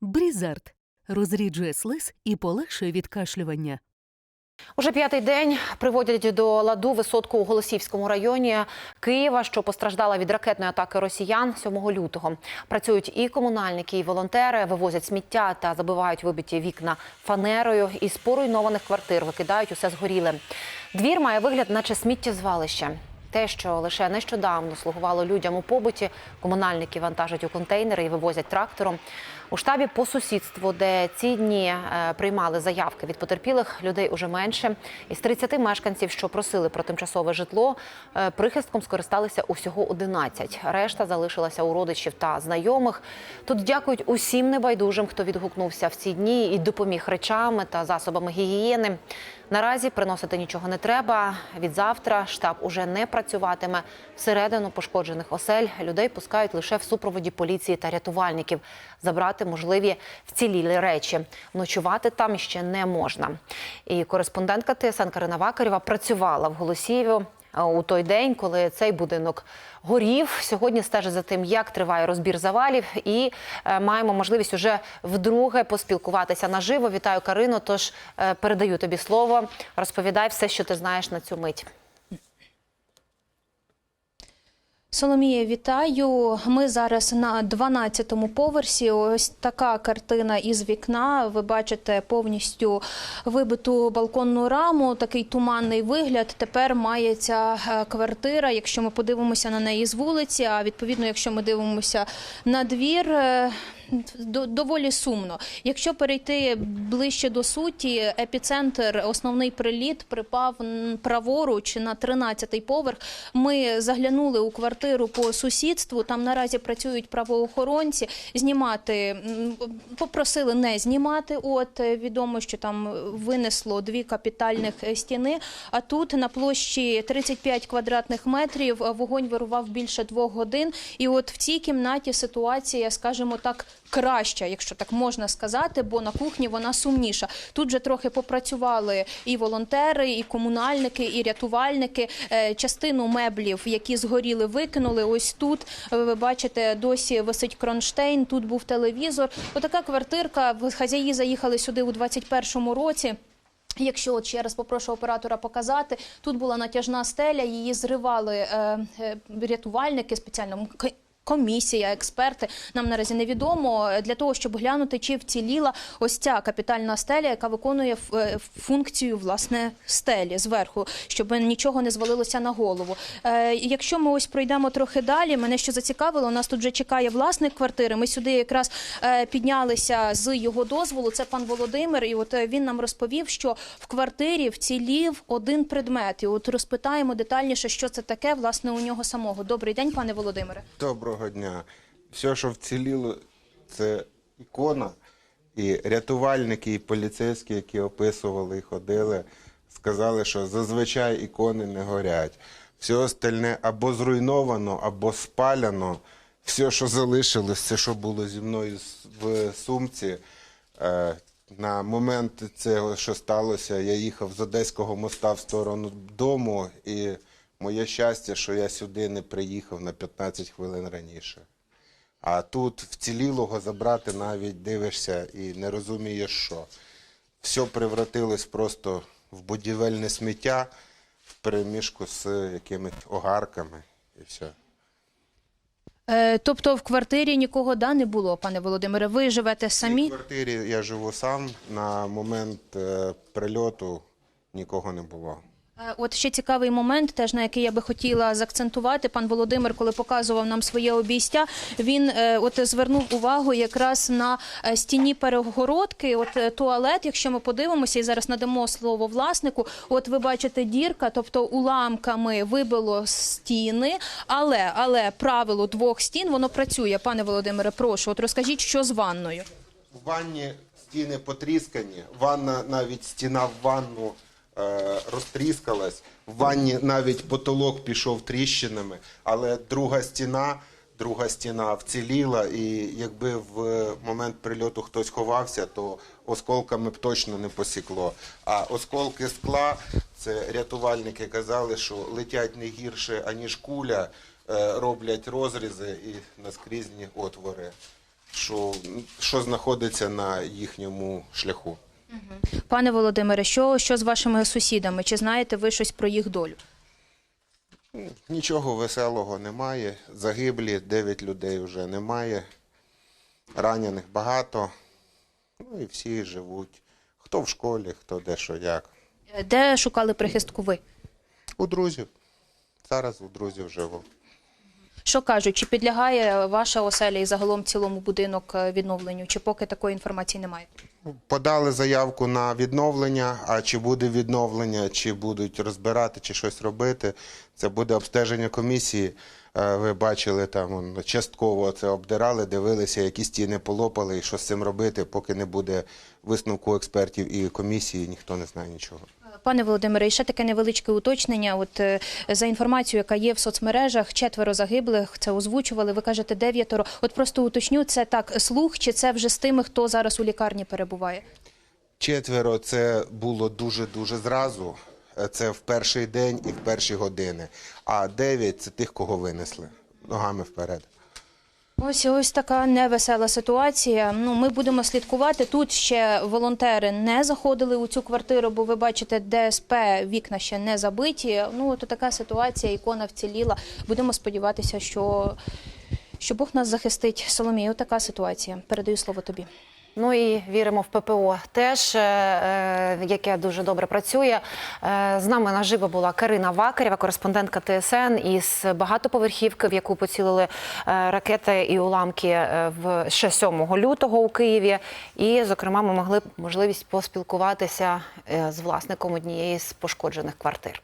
Брізард розріджує слиз і полегшує відкашлювання. Уже п'ятий день приводять до ладу висотку у Голосівському районі Києва, що постраждала від ракетної атаки росіян 7 лютого. Працюють і комунальники, і волонтери, вивозять сміття та забивають вибиті вікна фанерою. Із поруйнованих квартир викидають усе згоріле. Двір має вигляд, наче сміттєзвалище. Те, що лише нещодавно слугувало людям у побуті, комунальники вантажать у контейнери і вивозять трактором. У штабі по сусідству, де ці дні е, приймали заявки від потерпілих, людей уже менше. Із 30 мешканців, що просили про тимчасове житло, е, прихистком скористалися усього 11. Решта залишилася у родичів та знайомих. Тут дякують усім небайдужим, хто відгукнувся в ці дні і допоміг речами та засобами гігієни. Наразі приносити нічого не треба. Від завтра штаб уже не працюватиме. Всередину пошкоджених осель людей пускають лише в супроводі поліції та рятувальників. Забрати можливі вцілілі речі. Ночувати там ще не можна. І кореспондентка ТСН Карина Вакарєва працювала в Голосіїві у той день, коли цей будинок горів. Сьогодні стежить за тим, як триває розбір завалів, і е, маємо можливість уже вдруге поспілкуватися наживо. Вітаю Карину. Тож е, передаю тобі слово. Розповідай все, що ти знаєш на цю мить. Соломія, вітаю. Ми зараз на 12-му поверсі. Ось така картина із вікна. Ви бачите повністю вибиту балконну раму, такий туманний вигляд. Тепер має ця е, квартира. Якщо ми подивимося на неї з вулиці, а відповідно, якщо ми дивимося на двір. До- доволі сумно. Якщо перейти ближче до суті, епіцентр, основний приліт припав праворуч на 13-й поверх. Ми заглянули у квартиру по сусідству. Там наразі працюють правоохоронці. Знімати попросили не знімати. От е, відомо, що там винесло дві капітальних е, стіни. А тут на площі 35 квадратних метрів е, вогонь вирував більше двох годин. І от в цій кімнаті ситуація, скажімо так, краща, якщо так можна сказати, бо на кухні вона сумніша. Тут же трохи попрацювали і волонтери, і комунальники, і рятувальники. Е, Частину меблів, які згоріли, викинули. Ось тут е, ви бачите, досі висить кронштейн. Тут був телевізор. Отака квартирка. Хазяї заїхали сюди у 21-му році. Якщо от ще раз попрошу оператора показати, тут була натяжна стеля, її зривали е, е, рятувальники спеціально. Комісія, експерти нам наразі невідомо для того, щоб глянути, чи вціліла ось ця капітальна стеля, яка виконує е, функцію власне стелі зверху, щоб нічого не звалилося на голову. Е, якщо ми ось пройдемо трохи далі, мене що зацікавило, у нас тут вже чекає власник квартири. Ми сюди якраз е, піднялися з його дозволу. Це пан Володимир, і от е, він нам розповів, що в квартирі вцілів один предмет. І от розпитаємо детальніше, що це таке, власне, у нього самого. Добрий день, пане Володимире. Доброго дня. Все, що вціліло, це ікона. І рятувальники, і поліцейські, які описували і ходили, сказали, що зазвичай ікони не горять. Все остальне або зруйновано, або спаляно. Все, що залишилось, все, що було зі мною в сумці. Е, на момент цього, що сталося, я їхав з Одеського моста в сторону дому, і моє щастя, що я сюди не приїхав на 15 хвилин раніше. А тут вцілілого забрати навіть дивишся і не розумієш, що. Все превратилось просто в будівельне сміття в переміжку з якимись огарками і все. Е, тобто в квартирі нікого да не було, пане Володимире. Ви живете В цій квартирі я живу сам. На момент е, прильоту нікого не було. Е, От ще цікавий момент, теж на який я би хотіла заакцентувати. Пан Володимир, коли показував нам своє обійстя, він е, от звернув увагу якраз на е, стіні перегородки. От туалет, якщо ми подивимося, і зараз надамо слово власнику. От ви бачите дірка, тобто уламками вибило стіни, але але правило двох стін воно працює. Пане Володимире, прошу, от розкажіть, що з ванною. В ванні стіни потріскані, ванна, навіть стіна в ванну розтріскалась, в ванні навіть потолок пішов тріщинами, але друга стіна, друга стіна вціліла, і якби в момент прильоту хтось ховався, то осколками б точно не посікло. А осколки скла, це рятувальники казали, що летять не гірше, аніж куля, е, роблять розрізи і наскрізні отвори. що, що знаходиться на їхньому шляху. Пане Володимире, що, що з вашими сусідами? Чи знаєте ви щось про їх долю? Нічого веселого немає. Загиблі 9 людей вже немає. Ранених багато. Ну і всі живуть. Хто в школі, хто де що як. Де шукали прихистку ви? У друзів. Зараз у друзів живу. Що кажуть, чи підлягає ваша оселя і загалом цілому будинок е, відновленню, чи поки такої інформації немає? Подали заявку на відновлення, а чи буде відновлення, чи будуть розбирати, чи щось робити. Це буде обстеження комісії. Е, Ви бачили, там частково це обдирали, дивилися, які стіни полопали і що з цим робити, поки не буде висновку експертів і комісії, ніхто не знає нічого. Пане Володимире, і ще таке невеличке уточнення. От е, за інформацією, яка є в соцмережах, четверо загиблих це озвучували. Ви кажете дев'ятеро. От просто уточню, це так слух, чи це вже з тими, хто зараз у лікарні перебуває? Четверо це було дуже-дуже зразу. Е, Це в перший день і в перші години. А дев'ять це тих, кого винесли ногами вперед. Ось ось така невесела ситуація. Ну, ми будемо слідкувати. Тут ще волонтери не заходили у цю квартиру, бо ви бачите, ДСП вікна ще не забиті. Ну, от така ситуація, ікона вціліла. Будемо сподіватися, що, що Бог нас захистить. Соломія, така ситуація. Передаю слово тобі. Ну і віримо в ППО теж, е, е, яке дуже добре працює. Е, З нами наживо була Карина Вакарєва, кореспондентка ТСН із багатоповерхівки, в яку поцілили ракети і уламки в ще 7 лютого у Києві. І, зокрема, ми могли можливість поспілкуватися з власником однієї з пошкоджених квартир.